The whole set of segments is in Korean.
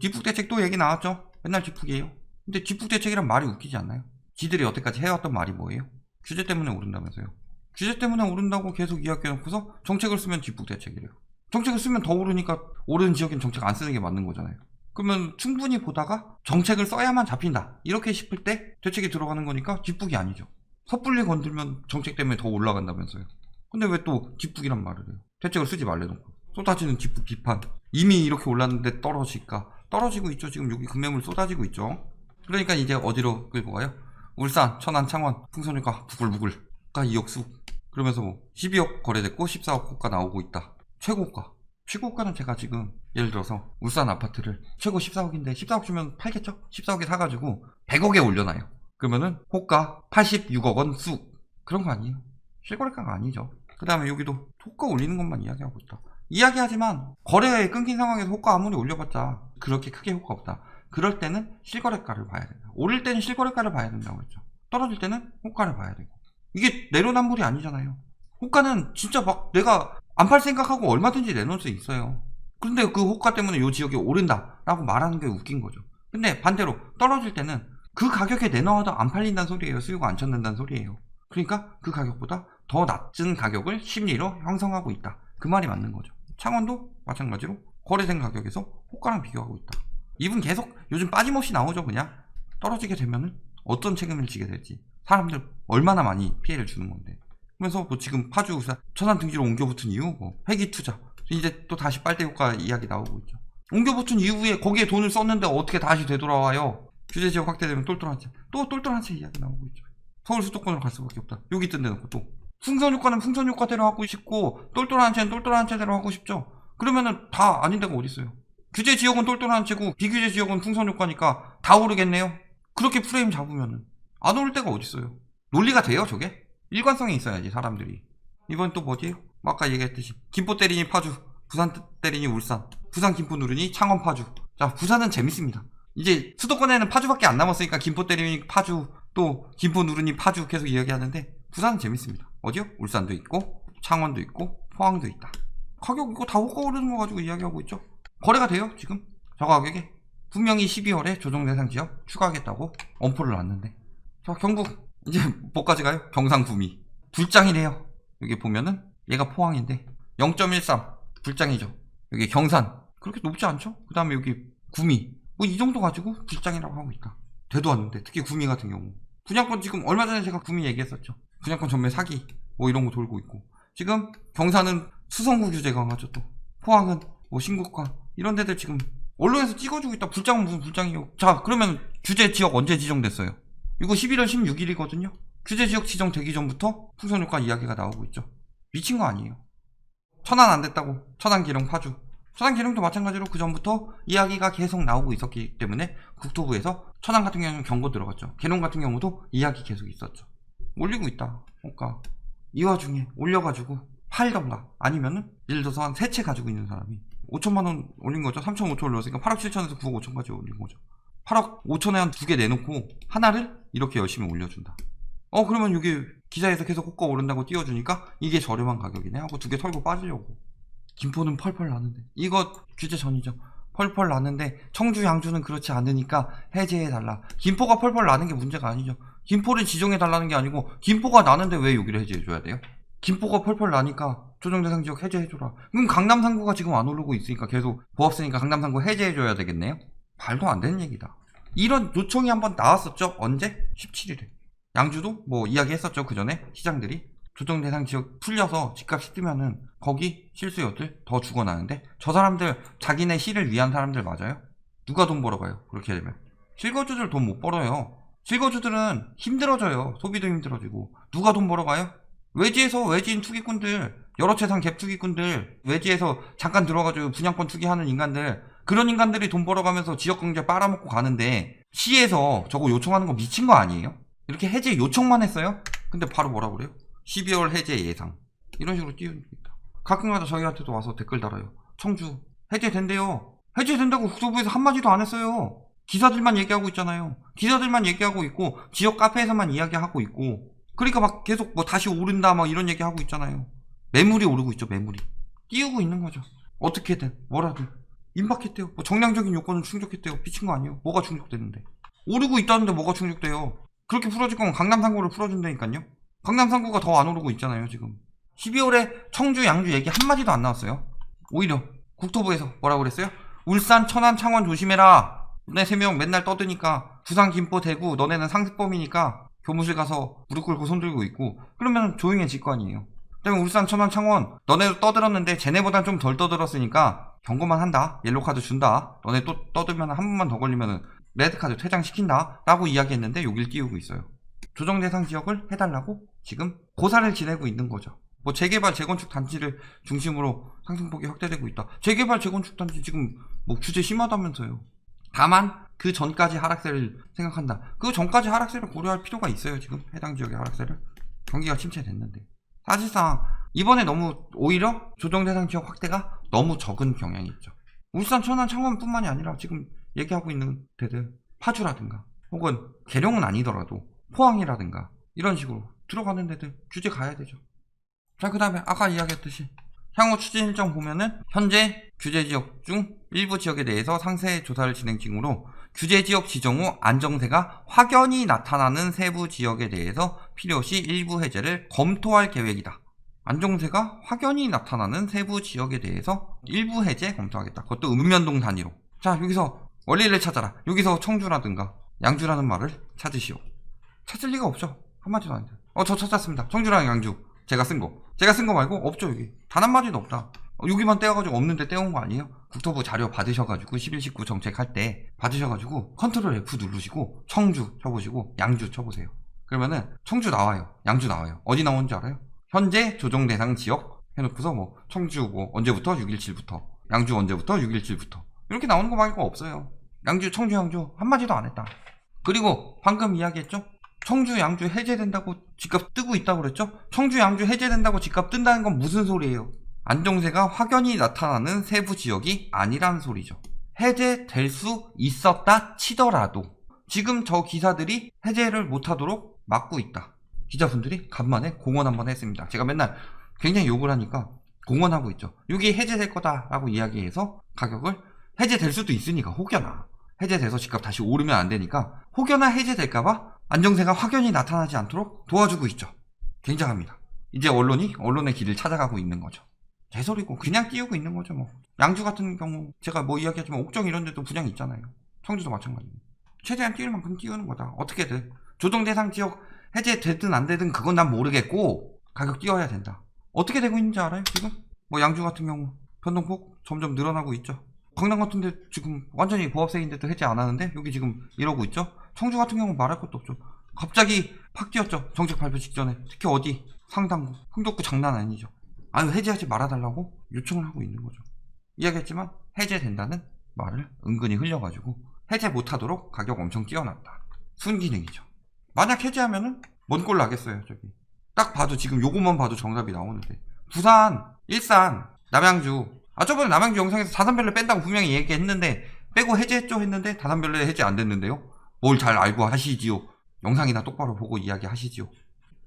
뒷북 대책 또 얘기 나왔죠? 맨날 뒷북이에요. 근데 뒷북 대책이란 말이 웃기지 않나요? 지들이 여태까지 해왔던 말이 뭐예요? 규제 때문에 오른다면서요. 규제 때문에 오른다고 계속 이야기해놓고서 정책을 쓰면 뒷북 대책이래요. 정책을 쓰면 더 오르니까 오르는 지역엔 정책 안 쓰는 게 맞는 거잖아요. 그러면 충분히 보다가 정책을 써야만 잡힌다. 이렇게 싶을 때 대책이 들어가는 거니까 뒷북이 아니죠. 섣불리 건들면 정책 때문에 더 올라간다면서요. 근데 왜또 뒷북이란 말을 해요? 대책을 쓰지 말래놓고. 쏟아지는 뒷북 비판. 이미 이렇게 올랐는데 떨어질까? 떨어지고 있죠. 지금 여기 금매물 쏟아지고 있죠. 그러니까 이제 어디로 끌고 가요? 울산, 천안, 창원, 풍선유가 부글부글. 가 2억 수. 그러면서 뭐 12억 거래됐고 14억 호가 나오고 있다. 최고가. 최고가는 제가 지금 예를 들어서 울산 아파트를 최고 14억인데 14억 주면 팔겠죠? 14억에 사가지고 100억에 올려놔요. 그러면은 호가 86억 원 수. 그런 거 아니에요. 실거래가가 아니죠. 그 다음에 여기도 호가 올리는 것만 이야기하고 있다. 이야기하지만 거래 끊긴 상황에서 호가 아무리 올려봤자 그렇게 크게 효과 없다. 그럴 때는 실거래가를 봐야 된다. 오를 때는 실거래가를 봐야 된다고 그랬죠. 떨어질 때는 호가를 봐야 되고. 이게 내로남불이 아니잖아요. 호가는 진짜 막 내가 안 팔 생각하고 얼마든지 내놓을 수 있어요. 근데 그 호가 때문에 이 지역이 오른다라고 말하는 게 웃긴 거죠. 근데 반대로 떨어질 때는 그 가격에 내놔도 안 팔린다는 소리예요. 수요가 안 쳤는다는 소리예요. 그러니까 그 가격보다 더 낮은 가격을 심리로 형성하고 있다. 그 말이 맞는 거죠. 창원도 마찬가지로 거래된 가격에서 호가랑 비교하고 있다. 이분 계속 요즘 빠짐없이 나오죠, 그냥. 떨어지게 되면은 어떤 책임을 지게 될지. 사람들 얼마나 많이 피해를 주는 건데. 그러면서 뭐 지금 파주 우산 천안 등지로 옮겨 붙은 이유, 뭐 회기 투자. 이제 또 다시 빨대 효과 이야기 나오고 있죠. 옮겨 붙은 이후에 거기에 돈을 썼는데 어떻게 다시 되돌아와요? 규제 지역 확대되면 똘똘한 채. 또 똘똘한 채 이야기 나오고 있죠. 서울 수도권으로 갈 수밖에 없다. 여기 있던 데놓고 또. 풍선 효과는 풍선 효과대로 하고 싶고 똘똘한 채는 똘똘한 채대로 하고 싶죠. 그러면은 다 아닌 데가 어디 있어요? 규제 지역은 똘똘한 채고 비규제 지역은 풍선 효과니까 다 오르겠네요. 그렇게 프레임 잡으면은 안 오를 데가 어디 있어요? 논리가 돼요, 저게? 일관성이 있어야지 사람들이. 이번 또 뭐지요? 뭐 아까 얘기했듯이 김포 때리니 파주, 부산 때리니 울산, 부산 김포 누르니 창원 파주. 자, 부산은 재밌습니다. 이제 수도권에는 파주밖에 안 남았으니까 김포 때리니 파주, 또 김포 누르니 파주 계속 이야기하는데 부산은 재밌습니다. 어디요? 울산도 있고 창원도 있고 포항도 있다. 가격 이거 다 호가 오르는 거 가지고 이야기하고 있죠. 거래가 돼요 지금 저 가격에 분명히 12월에 조정 대상 지역 추가하겠다고 엄포를 놨는데 자 경북 이제 뭐까지 가요? 경상 구미 불장이래요. 여기 보면은 얘가 포항인데 0.13 불장이죠. 여기 경산 그렇게 높지 않죠? 그 다음에 여기 구미 뭐 이 정도 가지고 불장이라고 하고 있다. 되도 않는데 특히 구미 같은 경우 분양권 지금 얼마 전에 제가 구미 얘기했었죠. 분양권 전매 사기 뭐 이런 거 돌고 있고. 지금 경산은 수성구 규제 강화죠 또. 포항은 뭐 신국화 이런 데들 지금 언론에서 찍어주고 있다. 불장은 무슨 불장이요? 자 그러면 규제 지역 언제 지정됐어요? 이거 11월 16일이거든요. 규제 지역 지정 되기 전부터 풍선 효과 이야기가 나오고 있죠. 미친 거 아니에요. 천안 안 됐다고. 천안 기령 파주. 천안 기령도 마찬가지로 그 전부터 이야기가 계속 나오고 있었기 때문에 국토부에서 천안 같은 경우는 경고 들어갔죠. 계룡 같은 경우도 이야기 계속 있었죠 올리고 있다. 그러니까 이 와중에 올려가지고 팔던가 아니면은 예를 들어서 한 세 채 가지고 있는 사람이 5천만 원 올린 거죠. 3천 5천 올렸으니까 8억 7천에서 9억 5천까지 올린 거죠. 8억 5천에 한 두 개 내놓고 하나를 이렇게 열심히 올려준다. 어 그러면 여기 기사에서 계속 호가 오른다고 띄워주니까 이게 저렴한 가격이네 하고 두 개 털고 빠지려고. 김포는 펄펄 나는데. 이거 규제 전이죠. 펄펄 나는데 청주 양주는 그렇지 않으니까 해제해 달라. 김포가 펄펄 나는 게 문제가 아니죠 김포를 지정해 달라는 게 아니고 김포가 나는데 왜 여기를 해제해 줘야 돼요? 김포가 펄펄 나니까 조정 대상 지역 해제해 줘라. 그럼 강남 상구가 지금 안 오르고 있으니까 계속 보합세니까 강남 상구 해제해 줘야 되겠네요? 말도 안 되는 얘기다. 이런 요청이 한번 나왔었죠? 언제? 17일에. 양주도 뭐 이야기했었죠. 그 전에 시장들이 조정 대상 지역 풀려서 집값이 뜨면은 거기 실수요들 더 죽어나는데 저 사람들 자기네 시를 위한 사람들 맞아요? 누가 돈 벌어가요? 그렇게 되면 실거주들 돈 못 벌어요. 실거주들은 힘들어져요. 소비도 힘들어지고 누가 돈 벌어가요? 외지에서 외지인 투기꾼들, 여러 채상 갭 투기꾼들, 외지에서 잠깐 들어가지고 분양권 투기하는 인간들, 그런 인간들이 돈 벌어가면서 지역 경제 빨아먹고 가는데, 시에서 저거 요청하는 거 미친 거 아니에요? 이렇게 해제 요청만 했어요? 근데 바로 뭐라 그래요? 12월 해제 예상. 이런 식으로 띄워줍니다. 가끔가다 저희한테도 와서 댓글 달아요. 청주, 해제된대요. 해제된다고 국토부에서 한마디도 안 했어요. 기사들만 얘기하고 있잖아요. 기사들만 얘기하고 있고, 지역 카페에서만 이야기하고 있고, 그러니까 막 계속 뭐 다시 오른다 막 이런 얘기 하고 있잖아요. 매물이 오르고 있죠, 매물이. 띄우고 있는 거죠. 어떻게든 뭐라도 임박했대요. 뭐 정량적인 요건은 충족했대요. 미친 거 아니에요. 뭐가 충족됐는데? 오르고 있다는데 뭐가 충족돼요? 그렇게 풀어줄 거면 강남 3구를 풀어준다니까요. 강남 3구가 더 안 오르고 있잖아요 지금. 12월에 청주, 양주 얘기 한마디도 안 나왔어요. 오히려 국토부에서 뭐라고 그랬어요? 울산, 천안, 창원 조심해라. 너네 세 명 맨날 떠드니까 부산, 김포, 대구 너네는 상습범이니까 교무실 가서 무릎 꿇고 손 들고 있고 그러면 조용해질 거 아니에요. 그다음에 울산, 천안, 창원 너네도 떠들었는데 쟤네보단 좀 덜 떠들었으니까 경고만 한다. 옐로 카드 준다. 너네 또 떠들면 한 번만 더 걸리면은 레드 카드 퇴장시킨다. 라고 이야기했는데 여길 띄우고 있어요. 조정 대상 지역을 해달라고 지금 고사를 지내고 있는 거죠. 뭐 재개발 재건축 단지를 중심으로 상승폭이 확대되고 있다. 재개발 재건축 단지 지금 뭐 규제 심하다면서요. 다만 그 전까지 하락세를 생각한다. 그 전까지 하락세를 고려할 필요가 있어요. 지금 해당 지역의 하락세를 경기가 침체됐는데 사실상 이번에 너무 오히려 조정 대상 지역 확대가 너무 적은 경향이 있죠. 울산, 천안, 창원뿐만이 아니라 지금 얘기하고 있는 데들 파주라든가 혹은 계룡은 아니더라도 포항이라든가 이런 식으로 들어가는 데들 규제 가야 되죠. 자, 그 다음에 아까 이야기했듯이 향후 추진 일정 보면은 현재 규제 지역 중 일부 지역에 대해서 상세 조사를 진행 중으로 규제 지역 지정 후 안정세가 확연히 나타나는 세부 지역에 대해서 필요시 일부 해제를 검토할 계획이다. 안정세가 확연히 나타나는 세부 지역에 대해서 일부 해제 검토하겠다. 그것도 읍면동 단위로. 자, 여기서 원리를 찾아라. 여기서 청주라든가 양주라는 말을 찾으시오. 찾을 리가 없죠. 한마디도 안 돼. 어, 저 찾았습니다. 청주랑 양주. 제가 쓴 거. 제가 쓴 거 말고 없죠, 여기. 단 한마디도 없다. 어, 여기만 떼어가지고 없는데 떼온 거 아니에요? 국토부 자료 받으셔가지고 11, 19 정책할 때 받으셔가지고 컨트롤 F 누르시고 청주 쳐보시고 양주 쳐보세요. 그러면은 청주 나와요. 양주 나와요. 어디 나오는지 알아요? 현재 조정 대상 지역 해놓고서 뭐 청주 뭐 언제부터 617부터 양주 언제부터 617부터 이렇게 나오는 거 말고 없어요. 양주 청주 양주 한마디도 안 했다. 그리고 방금 이야기했죠? 청주 양주 해제된다고 집값 뜨고 있다고 그랬죠? 청주 양주 해제된다고 집값 뜬다는 건 무슨 소리예요? 안정세가 확연히 나타나는 세부 지역이 아니란 소리죠. 해제될 수 있었다 치더라도 지금 저 기사들이 해제를 못하도록 막고 있다. 기자분들이 간만에 공언 한번 했습니다. 제가 맨날 굉장히 욕을 하니까 공언하고 있죠. 이게 해제될 거다라고 이야기해서 가격을 해제될 수도 있으니까 혹여나 해제돼서 집값 다시 오르면 안 되니까 혹여나 해제될까봐 안정세가 확연히 나타나지 않도록 도와주고 있죠. 굉장합니다. 이제 언론이 언론의 길을 찾아가고 있는 거죠. 개소리고 그냥 띄우고 있는 거죠 뭐. 양주 같은 경우 제가 뭐 이야기하지만 옥정 이런 데도 분양 있잖아요. 청주도 마찬가지고. 최대한 띄울 만큼 띄우는 거다. 어떻게든 조정 대상 지역 해제되든 안 되든 그건 난 모르겠고 가격 띄워야 된다. 어떻게 되고 있는지 알아요 지금? 뭐 양주 같은 경우 변동폭 점점 늘어나고 있죠. 강남 같은 데 지금 완전히 보합세인데도 해제 안 하는데 여기 지금 이러고 있죠. 청주 같은 경우 말할 것도 없죠. 갑자기 팍 뛰었죠. 정책 발표 직전에. 특히 어디? 상당구. 흥덕구 장난 아니죠. 아유 해제하지 말아달라고 요청을 하고 있는 거죠. 이야기했지만 해제된다는 말을 은근히 흘려가지고 해제 못하도록 가격 엄청 뛰어났다. 순기능이죠. 만약 해제하면은 뭔 꼴 나겠어요 저기. 딱 봐도 지금 요것만 봐도 정답이 나오는데 부산, 일산, 남양주 아 저번에 남양주 영상에서 다산별로 뺀다고 분명히 얘기했는데 빼고 해제했죠 했는데 다산별로 해제 안 됐는데요. 뭘 잘 알고 하시지요. 영상이나 똑바로 보고 이야기하시지요.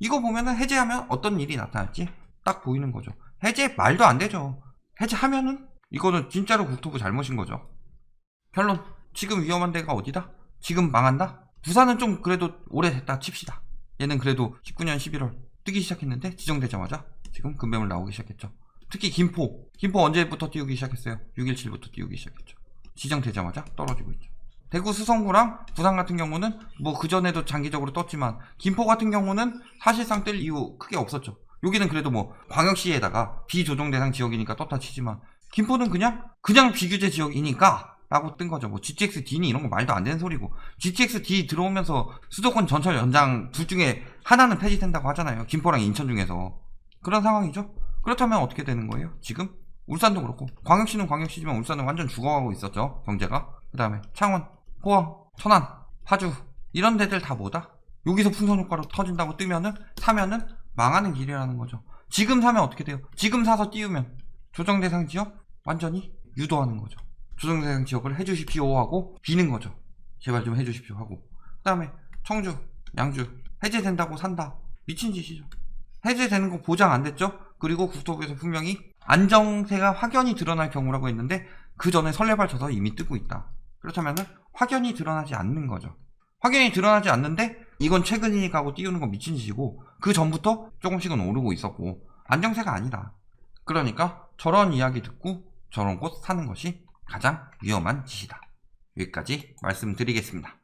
이거 보면은 해제하면 어떤 일이 나타날지 딱 보이는 거죠. 해제 말도 안 되죠. 해제하면은 이거는 진짜로 국토부 잘못인 거죠. 결론 지금 위험한 데가 어디다? 지금 망한다? 부산은 좀 그래도 오래됐다 칩시다. 얘는 그래도 19년 11월 뜨기 시작했는데 지정되자마자 지금 금매물 나오기 시작했죠. 특히 김포. 김포 언제부터 띄우기 시작했어요? 617부터 띄우기 시작했죠. 지정되자마자 떨어지고 있죠. 대구 수성구랑 부산 같은 경우는 뭐 그전에도 장기적으로 떴지만 김포 같은 경우는 사실상 뜰 이유 크게 없었죠. 여기는 그래도 뭐 광역시에다가 비조정 대상 지역이니까 떴다 치지만 김포는 그냥 그냥 비규제 지역이니까 라고 뜬 거죠. 뭐 GTX D니 이런 거 말도 안 되는 소리고 GTX D 들어오면서 수도권 전철 연장 둘 중에 하나는 폐지된다고 하잖아요. 김포랑 인천 중에서 그런 상황이죠. 그렇다면 어떻게 되는 거예요? 지금 울산도 그렇고 광역시는 광역시지만 울산은 완전 죽어가고 있었죠. 경제가 그 다음에 창원, 포항, 천안, 파주 이런 데들 다 뭐다? 여기서 풍선 효과로 터진다고 뜨면은 사면은 망하는 길이라는 거죠. 지금 사면 어떻게 돼요? 지금 사서 띄우면 조정 대상 지역 완전히 유도하는 거죠. 조정 대상 지역을 해주십시오 하고 비는 거죠. 제발 좀 해주십시오 하고. 그 다음에 청주, 양주 해제된다고 산다. 미친 짓이죠. 해제되는 거 보장 안 됐죠? 그리고 국토부에서 분명히 안정세가 확연히 드러날 경우라고 했는데 그 전에 설레발 쳐서 이미 뜨고 있다. 그렇다면 확연히 드러나지 않는 거죠. 확연히 드러나지 않는데 이건 최근이가고 띄우는 건 미친 짓이고 그 전부터 조금씩은 오르고 있었고 안정세가 아니다. 그러니까 저런 이야기 듣고 저런 곳 사는 것이 가장 위험한 짓이다. 여기까지 말씀드리겠습니다.